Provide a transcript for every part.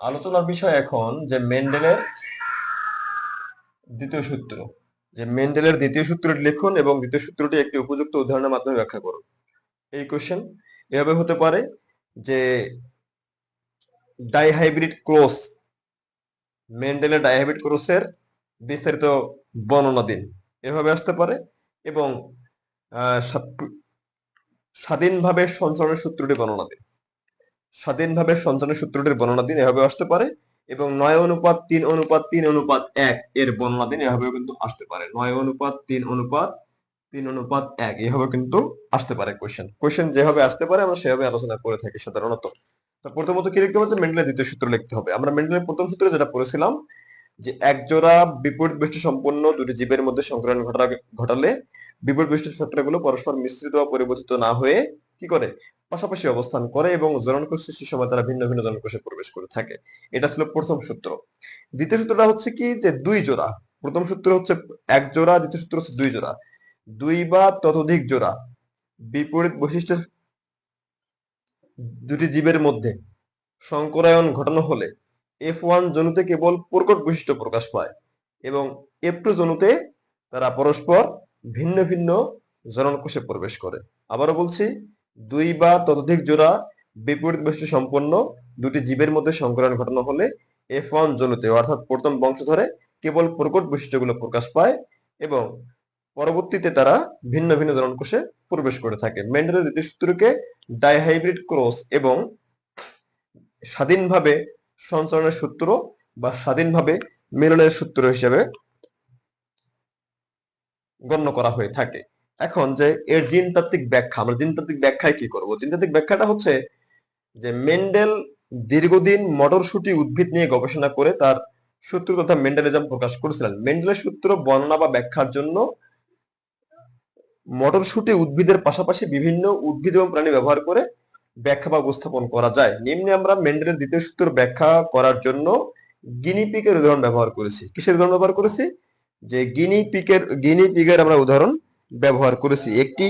আলোচনার বিষয় এখন যে মেন্ডেলের দ্বিতীয় সূত্র। যে মেন্ডেলের দ্বিতীয় সূত্রটি লিখুন এবং দ্বিতীয় সূত্রটি একটি উপযুক্ত উদাহরণের মাধ্যমে ব্যাখ্যা করুন। এই কোশ্চেন এভাবে হতে পারে যে ডাইহাইব্রিড ক্রস মেন্ডেলের ডাইহাইব্রিড ক্রসের বিস্তারিত বর্ণনা দিন। এভাবে আসতে পারে এবং স্বাধীনভাবে সঞ্চালনের সূত্রটি বর্ণনা দিন। স্বাধীনভাবে সঞ্চালনের সূত্রটির বর্ণনা দিন এভাবে আসতে পারে। এবং নয় অনুপাত তিন অনুপাত তিন অনুপাত এক, এর বর্ণনা দিন, এভাবেও কিন্তু আসতে পারে। নয় অনুপাত তিন অনুপাত তিন অনুপাত এক এভাবে কিন্তু আসতে পারে কোশ্চেন কোশ্চেন যেভাবে আসতে পারে, আমরা সেভাবে আলোচনা করে থাকি সাধারণত। তো প্রথমত কি লিখতে হবে? মেন্ডেলের দ্বিতীয় সূত্র লিখতে হবে। আমরা মেন্ডেলের প্রথম সূত্রে যেটা পড়েছিলাম, যে এক জোড়া বিপরীত বৃষ্টি সম্পন্ন দুটি জীবের মধ্যে সংক্রমণ ঘটালে বিপরীত বৃষ্টির ক্ষেত্রগুলো পরস্পর মিশ্রিত বা পরিবর্তিত না হয়ে কি করে? পাশাপাশি অবস্থান করে এবং জননকোষ সৃষ্টির সময় তারা ভিন্ন ভিন্ন জনকোষে প্রবেশ করে থাকে। এটা ছিল প্রথম সূত্র। দ্বিতীয় সূত্রটা হচ্ছে কি যে দুই জোড়া। প্রথম সূত্র হচ্ছে এক জোড়া, দ্বিতীয় সূত্র হচ্ছে দুই জোড়া। দুই বা ততোধিক জোড়া। বিপরীত বৈশিষ্ট্যের দুটি জীবের মধ্যে সংকরায়ন ঘটানো হলে এফ ওয়ান জনুতে কেবল প্রকট বৈশিষ্ট্য প্রকাশ পায় এবং এফ টু জনুতে তারা পরস্পর ভিন্ন ভিন্ন জননকোষে প্রবেশ করে। আবারও বলছি দুই বা ততোধিক জোড়া বিপরীত বৈশিষ্ট্য সম্পন্ন দুটি জীবের মধ্যে সংকরণ ঘটানো হলে এফ ওয়ান জনুতে অর্থাৎ প্রথম বংশধরে কেবল প্রকট বৈশিষ্ট্যগুলো প্রকাশ পায় এবং পরবর্তীতে তারা ভিন্ন ভিন্ন জননকোষে প্রবেশ করে থাকে। মেন্ডেলের দ্বিতীয় সূত্রকে ডাইহাইব্রিড ক্রস এবং স্বাধীনভাবে সঞ্চালনের সূত্র বা স্বাধীনভাবে মিলনের সূত্র হিসেবে গণ্য করা হয়ে থাকে। এখন যে এর জিনতাত্ত্বিক ব্যাখ্যা, আমরা জিনতাত্ত্বিক ব্যাখ্যায় কি করব? জিনতাত্ত্বিক ব্যাখ্যাটা হচ্ছে যে মেন্ডেল দীর্ঘদিন মটরশুটি উদ্ভিদ নিয়ে গবেষণা করে তার সূত্র তথা মেন্ডেলিজম প্রকাশ করেছিলেন। মেন্ডেলের সূত্র, বর্ণনা বা ব্যাখ্যার জন্য মটরশুটি উদ্ভিদের পাশাপাশি বিভিন্ন উদ্ভিদ এবং প্রাণী ব্যবহার করে ব্যাখ্যা বা উপস্থাপন করা যায়। নিম্নে আমরা মেন্ডেলের দ্বিতীয় সূত্র ব্যাখ্যা করার জন্য গিনি পিকের উদাহরণ ব্যবহার করেছি। কিসের উদাহরণ ব্যবহার করেছি? যে গিনি পিকের গিনি পিকের আমরা উদাহরণ ব্যবহার করেছি। একটি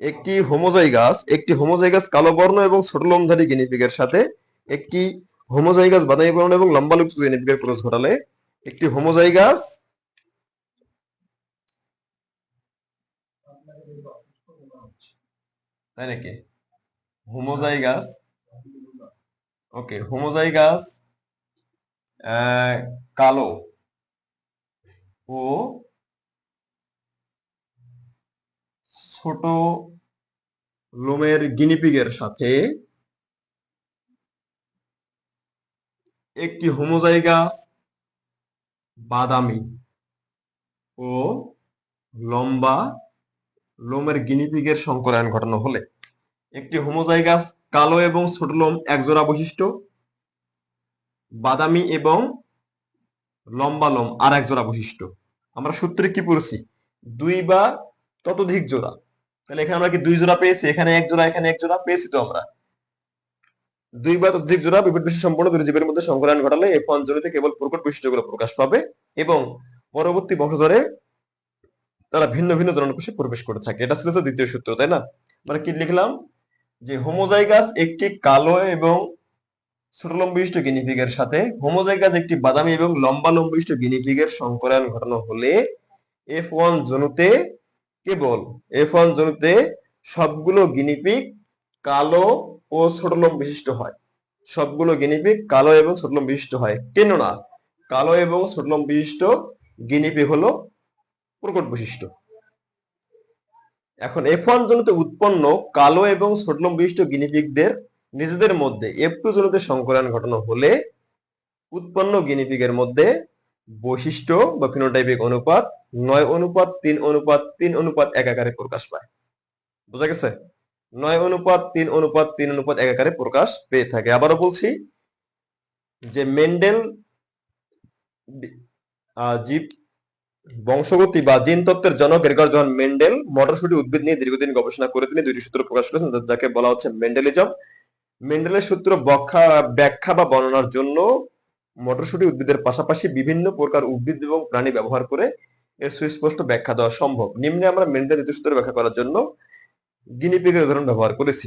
একটি হোমোজাইগাস একটি হোমোজাইগাস কালো বর্ণ এবং ছোট লোমধারী গিনি পিকের সাথে একটি হোমোজাইগাস বাদামি বর্ণ এবং লম্বা লুপ্ত গিনি পিকের ক্রস ঘটালে একটি হোমোজাইগাস তাই নাকি? হোমোজাইগাস ওকে হোমোজাইগাস কালো ও ছোট লোমের গিনিপিগের সাথে একটি হোমোজাইগাস বাদামি ও লম্বা লোমের গিনিপিগের সংকরায়ন ঘটানো হলে। একটি হোমোজাইগাস কালো এবং ছোট লোম একজোড়া বৈশিষ্ট্য, বাদামি এবং লম্বা লোম আর এক জোড়া বৈশিষ্ট্য। আমরা সূত্রে কি পড়ছি? দুই বা ততোধিক জোড়া। তাহলে এখানে আমরা কি দুই জোড়া পেয়েছি? এখানে এক জোড়া, এখানে এক জোড়া পেয়েছি তো আমরা। দুই বা ততোধিক জোড়া বিপরীত বৈশিষ্ট্য সম্পূর্ণ দুই জীবের মধ্যে সংকলন ঘটালে এফ এই অঞ্চলিতে কেবল প্রকট বৈশিষ্ট্যগুলো প্রকাশ পাবে এবং পরবর্তী বংশধরে তারা ভিন্ন ভিন্ন জননকোষে প্রবেশ করে থাকে। এটা ছিল দ্বিতীয় সূত্র, তাই না? মানে কি লিখলাম? যে হোমোজাইগাস একটি কালো এবং বিশিষ্ট গিনিপিগের সাথে হোমোজাইগাস একটি বাদামি এবং লম্বা লম্বিষ্ট বিশিষ্ট গিনিপিগের সংকরায়ন ঘটানো হলে এফ ওয়ান জনুতে কেবল। এফ ওয়ান জনুতে সবগুলো গিনিপিগ কালো ও ছোটলম বিশিষ্ট হয়। সবগুলো গিনিপিগ কালো এবং ছোটলম বিশিষ্ট হয়। কেননা কালো এবং ছোটলম বিশিষ্ট গিনিপিগ হলো প্রকট বৈশিষ্ট্য। এখন এফ ওয়ান জনিত উৎপন্ন কালো এবং ছোটলম বিশিষ্ট গিনিপিগদের নিজেদের মধ্যে এফ টু জনিত সংকলন ঘটানো হলে উৎপন্ন গিনিপিগের মধ্যে বৈশিষ্ট্য বা ফিনোটাইপিক অনুপাত নয় অনুপাত, তিন অনুপাত তিন অনুপাত, এক আকারে প্রকাশ পায়। বোঝা গেছে? নয় অনুপাত, তিন অনুপাত তিন অনুপাত, এক আকারে প্রকাশ পেয়ে থাকে। আবারও বলছি যে মেন্ডেল জীব বংশগতি বা জিন তত্ত্বের জনক এরকার যখন মেন্ডেল মটরশুটি উদ্ভিদ নিয়ে দীর্ঘদিন গবেষণা করে তিনি দুইটি সূত্র প্রকাশ করেছেন যাকে বলা হচ্ছে মেন্ডেলিজম। মেন্ডেলের সূত্র ব্যাখ্যা বা বর্ণনার জন্য মটরশুটি উদ্ভিদের পাশাপাশি বিভিন্ন প্রকার উদ্ভিদ এবং প্রাণী ব্যবহার করে এর সুস্পষ্ট ব্যাখ্যা দেওয়া সম্ভব। নিম্নে আমরা মেন্ডেল দ্বিতীয় সূত্র ব্যাখ্যা করার জন্য গিনিপিগের উদাহরণ ব্যবহার করেছি।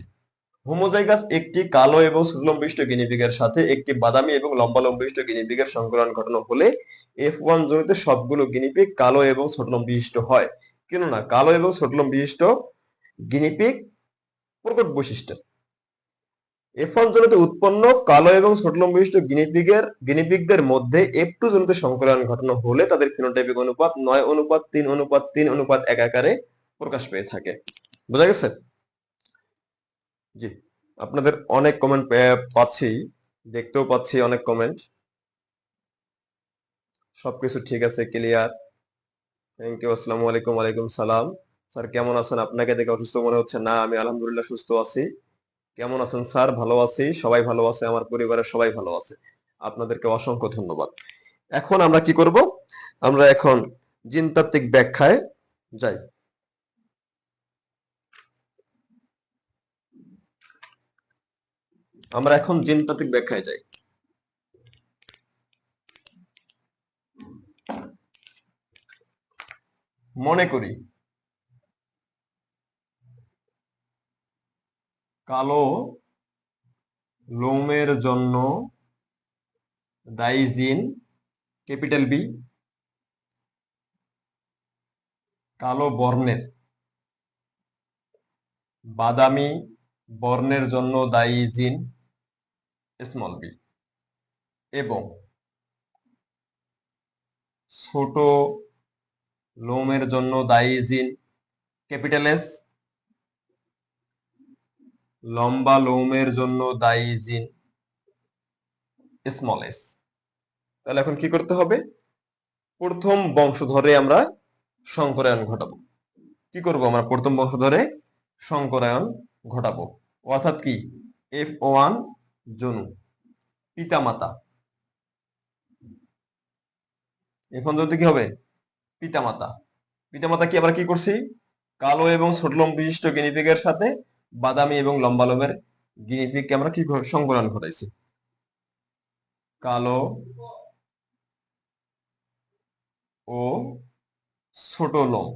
হোমোজাইগাস একটি কালো এবং সুলম্বিষ্ট গিনিপিগের সাথে একটি বাদামি এবং লম্বা লম্বিষ্ট গিনিপিগের সংকলন ঘটানো হলে এফ ওয়ান জনিতে সবগুলো গিনিপিগ কালো এবং ছোটলম বিশিষ্ট হয়। কেননা কালো এবং ছোটলম বিশিষ্ট গিনিপিগ প্রকট বৈশিষ্ট্য। এফ জনিতে উৎপন্ন কালো এবং ছোটলম বিশিষ্ট গিনিপিগের, গিনিপিগদের মধ্যে এফ টু জনিতে সংকলন ঘটানো হলে তাদের ফিনোটাইপিক অনুপাত নয় অনুপাত তিন অনুপাত তিন অনুপাত এক আকারে প্রকাশ পেয়ে থাকে। বোঝা গেছে? জি, আপনাদের অনেক কমেন্ট পাচ্ছি, দেখতেও পাচ্ছি অনেক কমেন্ট সবকিছু ঠিক আছে ক্লিয়ার থ্যাংক ইউ আসসালামু আলাইকুম, ওয়ালাইকুম সালাম। স্যার কেমন আছেন? আপনাকে দেখে অসুস্থ মনে হচ্ছে? না, আমি আলহামদুলিল্লাহ সুস্থ আছি। কেমন আছেন স্যার? ভালো আছি। সবাই ভালো আছে? আমার পরিবারের সবাই ভালো আছে। আপনাদেরকে অসংখ্য ধন্যবাদ। এখন আমরা কি করব? আমরা এখন জিনতাত্ত্বিক ব্যাখ্যায় যাই। আমরা এখন জিনতাত্ত্বিক ব্যাখ্যায় যাই। মনে করি কালো লোমের জন্য দায়ী জিন, ক্যাপিটাল বি। কালো বর্ণের। বাদামি বর্ণের জন্য দায়ী স্মল বি এবং ছোট লোমের জন্য দায়ী ক্যাপিটাল এস। লম্বা লোমের জন্য দায়ী জিন স্মল এস তাহলে এখন কি করতে হবে? প্রথম বংশধরে আমরা সংকরায়ন ঘটাবো। কি করব আমরা? প্রথম বংশধরে সংকরায়ন ঘটাবো। অর্থাৎ কি? এফ ওয়ান জনু, পিতামাতা। এখন যদি কি হবে? পিতামাতা। পিতামাতা কি আমরা কি করছি? কালো এবং ছোটলম বিশিষ্ট গিনিপিগের সাথে বাদামি এবং লম্বা লোমের গিনিপিগকে আমরা কি সংকলন ঘটাইছি? কালো ও ছোট লোম।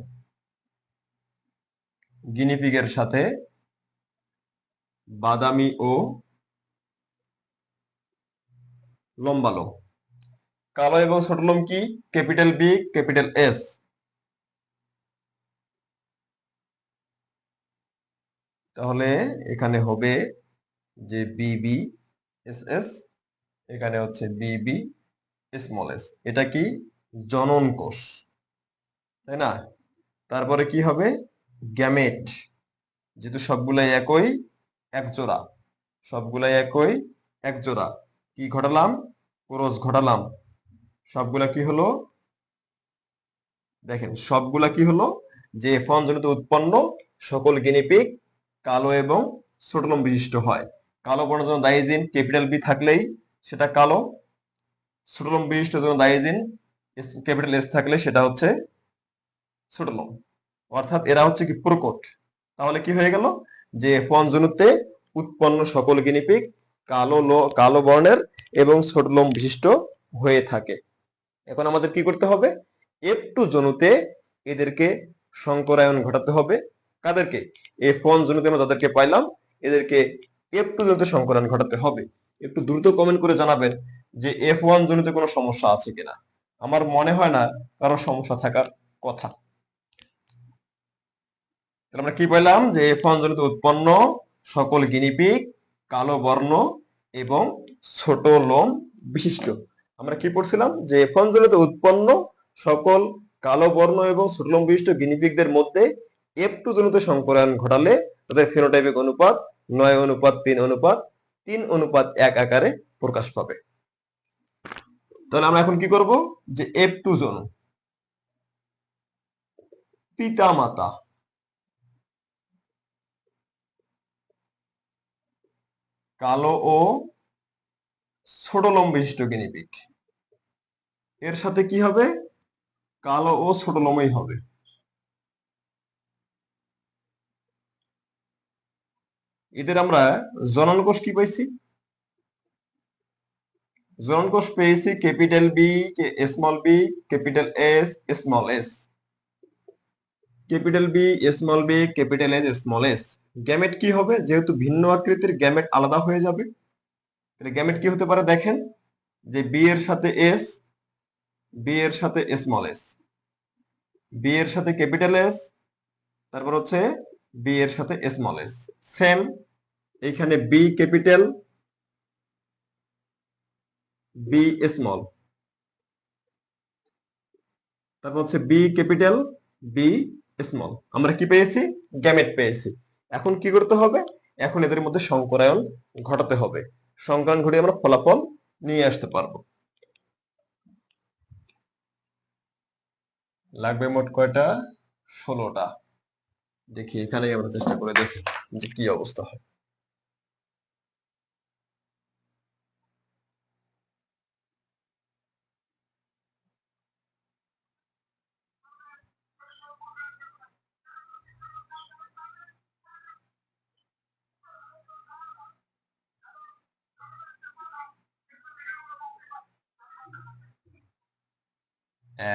গিনিপিগের সাথে বাদামি ও লম্বা লোম। কালো এবং ছোট লোম কি? ক্যাপিটাল বি ক্যাপিটাল এস তাহলে এখানে হবে যে বিবি এস এস এখানে হচ্ছে বিবি স্মল এস এটা কি? জনন কোষ, তাই না? তারপরে কি হবে? গ্যামেট যেহেতু সবগুলাই একই এক জোড়া সবগুলাই একই এক জোড়া কি ঘটালাম? ক্রস ঘটালাম। সবগুলা কি হলো? দেখেন, সবগুলা কি হলো? যে ফনজনিত উৎপন্ন, সকল গিনিপিক কালো এবং ছোটলম বিশিষ্ট হয়। কালো বর্ণের জন্য দাইজিন ক্যাপিটাল বি থাকলেই সেটা কালো ছোটলম বিশিষ্ট জন্য দাইজিন ক্যাপিটাল এস থাকলে সেটা হচ্ছে ছোটলম অর্থাৎ এরা হচ্ছে কি প্রকট। তাহলে কি হয়ে গেল? যে ফনজনুতে উৎপন্ন সকল গিনিপিক কালো কালো বর্ণের এবং ছোটলম বিশিষ্ট হয়ে থাকে। এখন আমাদের কি করতে হবে? এফ টু জনুতে এদেরকে সংকরায়ন ঘটাতে হবে। কাদেরকে? এফ ওয়ান জনুতে আমরা যাদেরকে পাইলাম, এদেরকে এফ টু জনুতে সংকরায়ন ঘটাতে হবে। একটু দ্রুত কমেন্ট করে জানাবেন যে এফ ওয়ান জনুতে কোনো সমস্যা আছে কিনা। আমার মনে হয় না কারও সমস্যা থাকার কথা। তাহলে আমরা কি পাইলাম? যে এফ ওয়ান জনিত উৎপন্ন সকল গিনিপিক, কালো বর্ণ এবং ছোট লোম বিশিষ্ট। আমরা কি পড়ছিলাম? যে এফ ওয়ান জনিত উৎপন্ন সকল কালো বর্ণ এবং ছোট লোম বিশিষ্ট গিনিপিকদের মধ্যে এফ টু জনিত সংকরায়ন ঘটালে তাদের ফিনোটাইপিক অনুপাত নয় অনুপাত, তিন অনুপাত তিন অনুপাত এক আকারে প্রকাশ পাবে। তাহলে আমরা এখন কি করব? যে এফ টু জন। পিতা মাতা কালো ও ছোট লোম বিশিষ্ট গিনিপিক এর সাথে কি হবে? কালো ও ছোট লোমই হবে। এদের আমরা জনন কোষ কি পাইছি? জনন কোষ পেয়েছি capital B small B capital S small S capital B small B capital S small S gamete কি হবে? যেহেতু ভিন্ন আকৃতির গ্যামেট আলাদা হয়ে যাবে। তাহলে গ্যামেট কি হতে পারে দেখেন, যে বি এর সাথে এস বি এর সাথে স্মল এস বি এর সাথে ক্যাপিটাল এস তারপর হচ্ছে বি এর সাথে স্মল এস সেম এখানে বি ক্যাপিটাল বি স্মল তারপর হচ্ছে বি ক্যাপিটাল বি স্মল আমরা কি পেয়েছি? গ্যামেট পেয়েছি। এখন কি করতে হবে? এখন এদের মধ্যে সংকরায়ন ঘটাতে হবে। সংকরায়ন ঘটিয়ে আমরা ফলাফল নিয়ে আসতে পারব। লাগবে মোট কয়টা? ষোলোটা। দেখি এখানেই আমরা চেষ্টা করে দেখি যে কি অবস্থা হয়।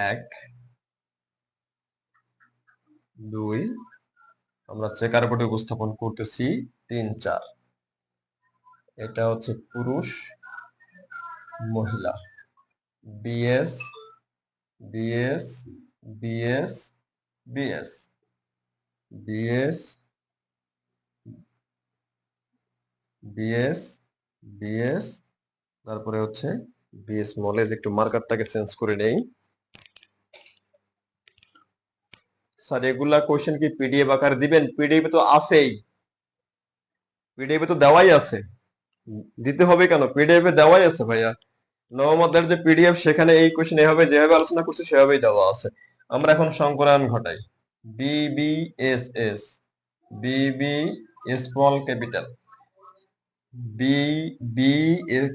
এক দুই আমরা চেকার বোর্ডে উপস্থাপন করতেছি তিন চার। এটা হচ্ছে পুরুষ, মহিলা। BS BS BS BS. BS BS BS. তারপরে হচ্ছে বিএস মলেজ একটু মার্কারটাকে চেঞ্জ করে নেই। স্যার এগুলা কোশ্চেন কি পিডিএফ আকারে দিবেন? পিডিএফ তো আছেই। পিডিএফ তো দেওয়াই আছে। দিতে হবে কেন? পিডিএফ দেওয়াই আছে, ভাইয়া। নবমদের যে পিডিএফ সেখানে এই কোশ্চেন এভাবে যেভাবে আলোচনা করছে, সেভাবেই দেওয়া আছে। আমরা এখন সংকরায়ন ঘটাই। B B S S B B small capital B B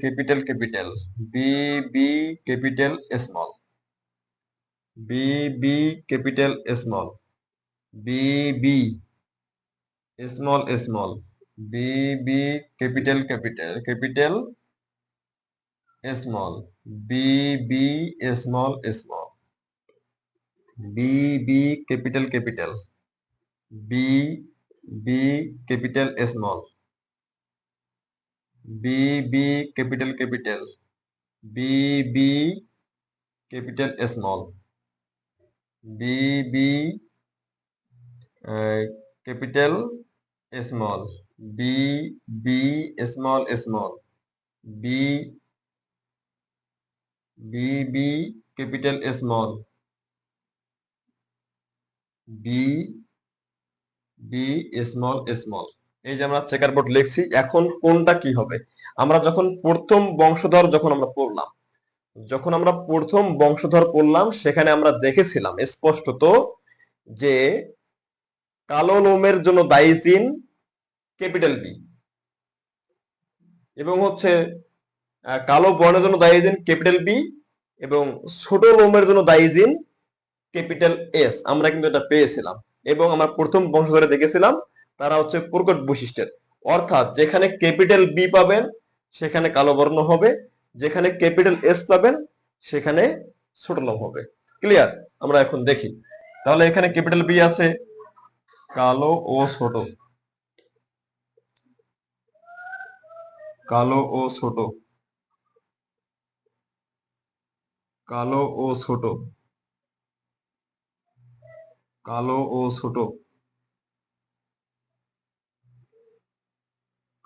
capital capital B B capital small B B capital small B B small small B B capital capital capital small B B small small B B capital capital B B capital small B B capital capital B B capital small B B capital small B B small small B B B capital small B B small small এই যে আমরা checker board লিখছি, এখন কোনটা কি হবে? আমরা যখন প্রথম বংশধর যখন আমরা পড়লাম, যখন আমরা প্রথম বংশধর পড়লাম, সেখানে আমরা দেখেছিলাম স্পষ্টত যে কালো লোমের জন্য দায়ী ক্যাপিটাল বি এবং হচ্ছে কালো বর্ণের জন্য দায়ী ক্যাপিটাল বি এবং ছোট লোমের জন্য দায়ী ক্যাপিটাল এস আমরা কিন্তু এটা পেয়েছিলাম। এবং আমরা প্রথম বংশধরে দেখেছিলাম, তারা হচ্ছে প্রকট বৈশিষ্ট্যের। অর্থাৎ যেখানে ক্যাপিটাল বি পাবেন, সেখানে কালো বর্ণ হবে। যেখানে ক্যাপিটাল এস পাবেন, সেখানে ছোট লোম হবে। ক্লিয়ার আমরা এখন দেখি। তাহলে এখানে ক্যাপিটাল বি আছে। কালো ও ছোট। কালো ও ছোট। কালো ও ছোট। কালো ও ছোট।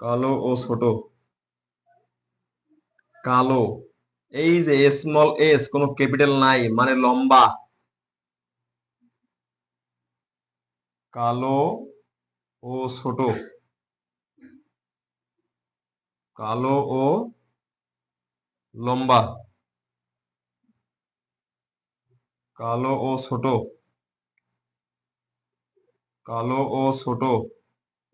কালো ও ছোট। কালো। এই যে স্মল এস কোনো ক্যাপিটাল নাই মানে লম্বা। কালো ও ছোট। কালো ও লম্বা। কালো ও ছোট। কালো ও ছোট।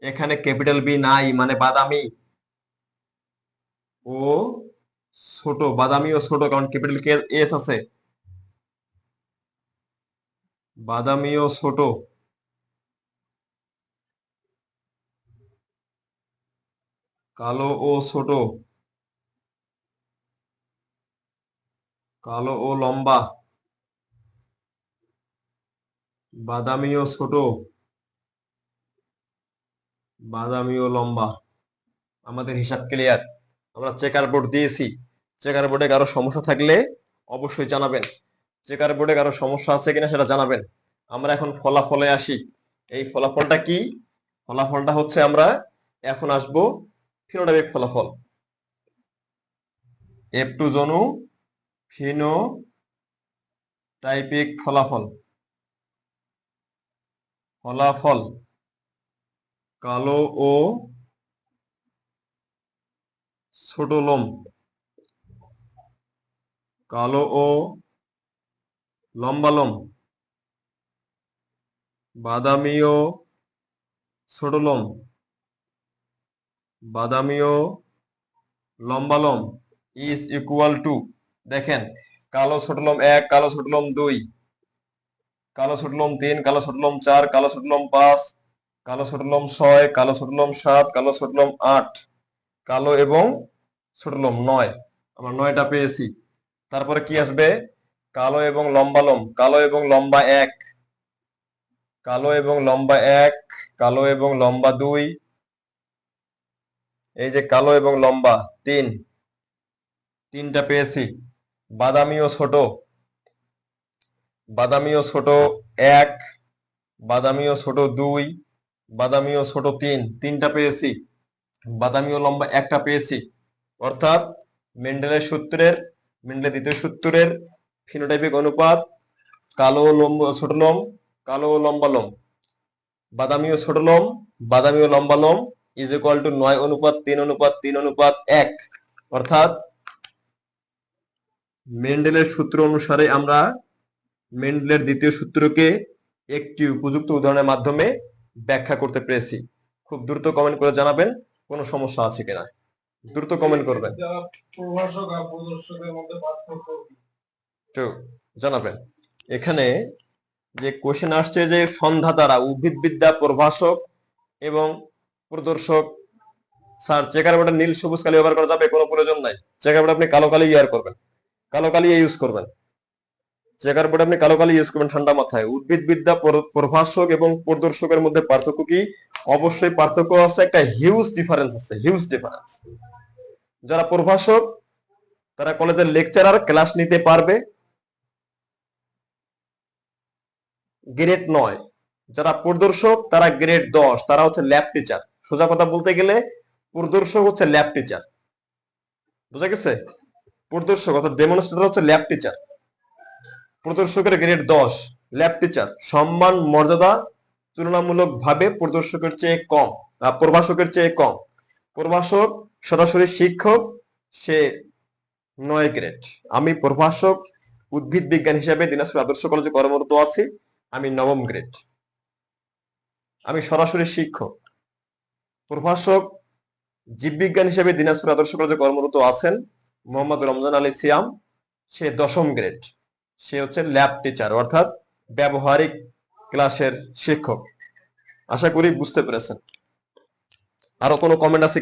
এখানে ক্যাপিটাল বি নাই মানে বাদামি। ও ছোট, বাদামি ও ছোট, কারণ ক্যাপিটাল কে এস আছে। বাদামি ও ছোট। কালো ও ছোট। কালো ও লম্বা। বাদামি ও ছোট। বাদামি ও লম্বা। আমাদের হিসাব ক্লিয়ার আমরা চেকার বোর্ড দিয়েছি। চেকার বোর্ডে কারও সমস্যা থাকলে অবশ্যই জানাবেন। চেকার বোর্ডে কারও সমস্যা আছে কিনা সেটা জানাবেন। আমরা এখন ফলাফলে আসি। এই ফলাফলটা কি? ফলাফলটা হচ্ছে আমরা এখন আসব ফিনোটাইপিক ফলাফল? এফ টু জনু ফিনো টাইপিক ফলাফল। ফলাফল কালো ও ছোট লোম। কালো ও লম্বা লোম। বাদামি ও ছোট লোম। বাদামি ও লম্বা ইজ ইকুয়াল টু দেখেন, কালো ছোট লোম এক, কালো ছোট লোম দুই, কালো ছোট লোম তিন, কালো ছোট লোম চার, কালো ছোট লোম পাঁচ, কালো ছোট লোম ছয়, কালো ছোট লোম সাত, কালো ছোট লোম আট, কালো এবং ছোট লোম নয়। আমরা নয়টা পেয়েছি। তারপরে কি আসবে? কালো এবং লম্বা লোম, কালো এবং লম্বা এক, কালো এবং লম্বা এক, কালো এবং লম্বা দুই এই যে কালো এবং লম্বা, তিন। তিনটা পেয়েছি। বাদামি ও ছোট। বাদামি ও ছোট এক বাদামি ও ছোট দুই বাদামি ও ছোট তিন। তিনটা পেয়েছি। বাদামি ও লম্বা একটা পেয়েছি। অর্থাৎ মেন্ডেলের সূত্রের, মেন্ডেলের দ্বিতীয় সূত্রের ফিনোটাইপিক অনুপাত কালো লম্বা, ছোট লোম, কালো ও লম্বা লোম। বাদামি ও ছোট লোম বাদামি ও লম্বা লোম ইজ ইকুয়াল টু নয় অনুপাত, তিন অনুপাত তিন অনুপাত, এক। অর্থাৎ মেন্ডেলের সূত্র অনুসারে আমরা মেন্ডেলের দ্বিতীয় সূত্রকে একটি উপযুক্ত উদাহরণের মাধ্যমে ব্যাখ্যা করতে পেরেছি। খুব দ্রুত কমেন্ট করে জানাবেন, কোনো সমস্যা আছে কিনা? দ্রুত কমেন্ট করবেন। জানাবেন। এখানে যে কোশ্চেন আসছে যে সন্ধ্যা দ্বারা উদ্ভিদবিদ্যা, প্রভাষক এবং প্রদর্শক, স্যার চেকার বোর্ডে নীল সবুজ কালি ব্যবহার করা যাবে, কোনো প্রয়োজন নাই। চেকার বোর্ডে আপনি কালো কালি ইয়ার করবেন। কালো কালি ইউজ করবেন। চেকার বোর্ডে আপনি কালো কালি ইউজ করবেন ঠান্ডা মাথায়। উদ্ভিদবিদ্যা প্র- প্রভাষক এবং প্রদর্শকের মধ্যে পার্থক্য কি? অবশ্যই পার্থক্য আছে, একটা হিউজ ডিফারেন্স আছে হিউজ ডিফারেন্স যারা প্রভাষক, তারা কলেজের লেকচারার ক্লাস নিতে পারবে। গ্রেড নয়। যারা প্রদর্শক, তারা গ্রেড দশ। তারা হচ্ছে ল্যাব টিচার সোজা কথা বলতে গেলে প্রদর্শক হচ্ছে ল্যাব টিচার। বুঝা গেছে? প্রদর্শক অর্থাৎ ডেমনস্ট্রেটর হচ্ছে ল্যাব টিচার। প্রদর্শকের গ্রেড দশ, ল্যাব টিচার। সম্মান, মর্যাদা তুলনামূলক ভাবে প্রদর্শকের চেয়ে কম প্রভাষকের চেয়ে কম। প্রভাষক সরাসরি শিক্ষক, সে নয় গ্রেড আমি প্রভাষক, উদ্ভিদ বিজ্ঞান হিসাবে দিনাজপুর আদর্শ কলেজে কর্মরত আছি, আমি নবম গ্রেড আমি সরাসরি শিক্ষক। প্রভাষক, জীববিজ্ঞান হিসেবে দিনাজপুর আদর্শ কলেজে কর্মরত আছেন মোহাম্মদ রমজান আলী সিয়াম। সে দশম গ্রেড সে হচ্ছে ল্যাব টিচার অর্থাৎ ব্যবহারিক ক্লাসের শিক্ষক। আশা করি বুঝতে পেরেছেন। আরও কোনো কমেন্ট আছে